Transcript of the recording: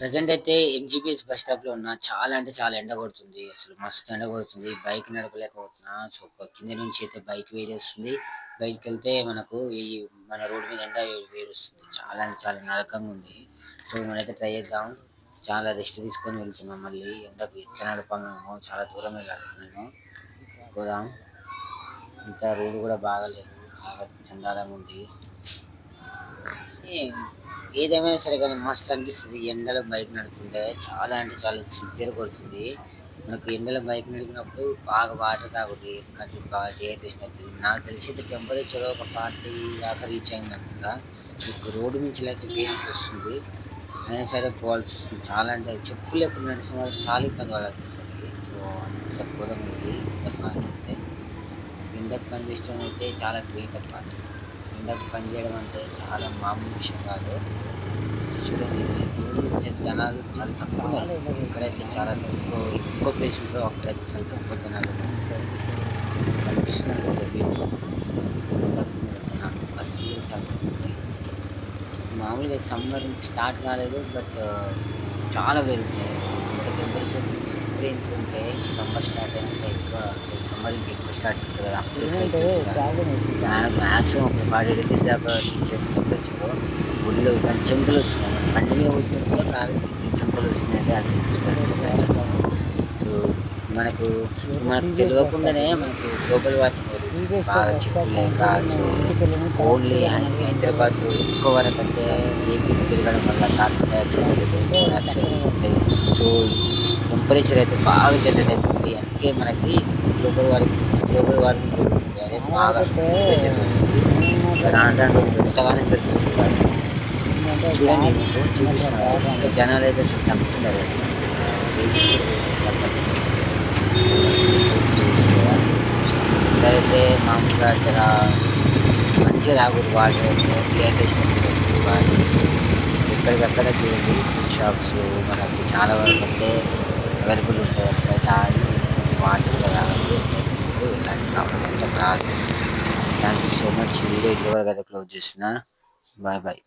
Present అయితే MGBS bus స్టాప్లో ఉన్నా చాలా అంటే చాలా ఎండ కొడుతుంది. అసలు మస్తు ఎండ కొడుతుంది. బైక్ నడపలేకపోతున్నా. సో ఒక కింద నుంచి అయితే బైక్ వేడేస్తుంది. బైక్ వెళ్తే మనకు ఈ మన రోడ్ మీద ఎండ వే- చాలా అంటే చాలా నరకంగా ఉంది. సో మనమైతే ట్రై చేద్దాం. చాలా రెస్ట్ తీసుకొని వెళ్తున్నాం. మళ్ళీ ఎండకు ఎట్లా నడపాము చాలా దూరం వెళ్ళాలి నేను పోదాం. ఇంకా రోడ్డు కూడా బాగాలేదు. చాలా చండాలంగా ఉంది. ఏదేమైనా సరే కానీ మస్తు అనిపిస్తుంది. ఎండలో బైక్ నడుపుకుంటే చాలా అంటే చాలా సివియర్ కొడుతుంది. మనకు ఎండలో బైక్ నడిపినప్పుడు బాగా వాటర్ తాగుతుంది. ఎందుకంటే బాగా డిహైడ్రేషన్ నాకు తెలిసి టెంపరేచర్ ఒక ఫార్టీ దాకా రీచ్ అయింది అనుకుంటా. రోడ్డు నుంచి అయితే వేడి వస్తుంది. అయినా సరే పోవాల్సి వస్తుంది. చాలా అంటే చెప్పు లేకుండా నడిచిన వాళ్ళకి చాలా ఇబ్బంది పడాల్సి వస్తుంది. సో అంత ఘోరం ఉంది. ఎండకు పని చేస్తే ఎండకు అయితే చాలా గ్రేట్ అప్ప ఎండకు పనిచేయడం అంటే చాలా మామూలు విషయం కాదు. చూడండి రోడ్డు జనాలు చాలా తక్కువ ఇక్కడైతే చాలా తక్కువ ఎక్కువ ప్లేసుల్లో అక్కడైతే చాలా తక్కువ జనాలు కనిపిస్తున్నారు. కదా జనాలు బస్సు చాలా తక్కువ మామూలుగా సమ్మర్ స్టార్ట్ కాలేదు బట్ చాలా పెరుగుతున్నాయి. టెంపరేచర్ ఉంటే సమ్మర్ స్టార్ట్ అయినాక ఎక్కువ సమ్మర్ ఇంకా ఎక్కువ స్టార్ట్ అవుతుంది కదా. అప్పుడు మ్యాక్సిమం ఒక ఫార్టీ డిగ్రీస్ దాకా టెంపరేచర్ గుడిలో కానీ చెంపులు వస్తున్నాయి పోతున్నప్పుడు కూడా కాళ్ళకి చెంపులు వస్తున్నాయి అది సో మనకు మనకు తెలియకుండానే మనకు గ్లోబల్ వార్మింగ్ బాగా చెట్లు లేక సో ఓన్లీ హైదరాబాద్లో ఎక్కువ వరకు అంటే వెహికల్స్ తిరగడం వల్ల carbon dioxide monoxide so temperature అయితే బాగా జనరేట్ అవుతుంది అందుకే మనకి గ్లోబల్ వార్మింగ్ గ్లోబల్ వార్మింగ్ పెరుగుతుంది అదే బాగా టెంపరేచర్ పెరుగుతుంది రాను రాను ఎంతగానో పెరుగుతుంది కాదు. చూడండి మీకు చూపిస్తున్నారు ఇంకా జనాలు అయితే అసలు తక్కువ ఉన్నారు వెహికల్స్ కూడా చాలా తక్కువ ఇక్కడైతే మామూలుగా జర మంచిగా తాగుడు వాటర్ అయితే డిహైడ్రేషన్ అవుతుంది వాళ్ళు ఎక్కడికక్కడ చూడండి షాప్స్ మనకు చాలా వరకు అయితే అవైలబుల్ ఉంటాయి అక్కడైతే ఆయిల్ వాటర్ కూడా తాగండి ఇలాంటి ప్రాబ్లం అయితే రాదు. Thank you so much. Video ఇప్పటివరకు అయితే క్లోజ్ చేసిన బాయ్ బాయ్.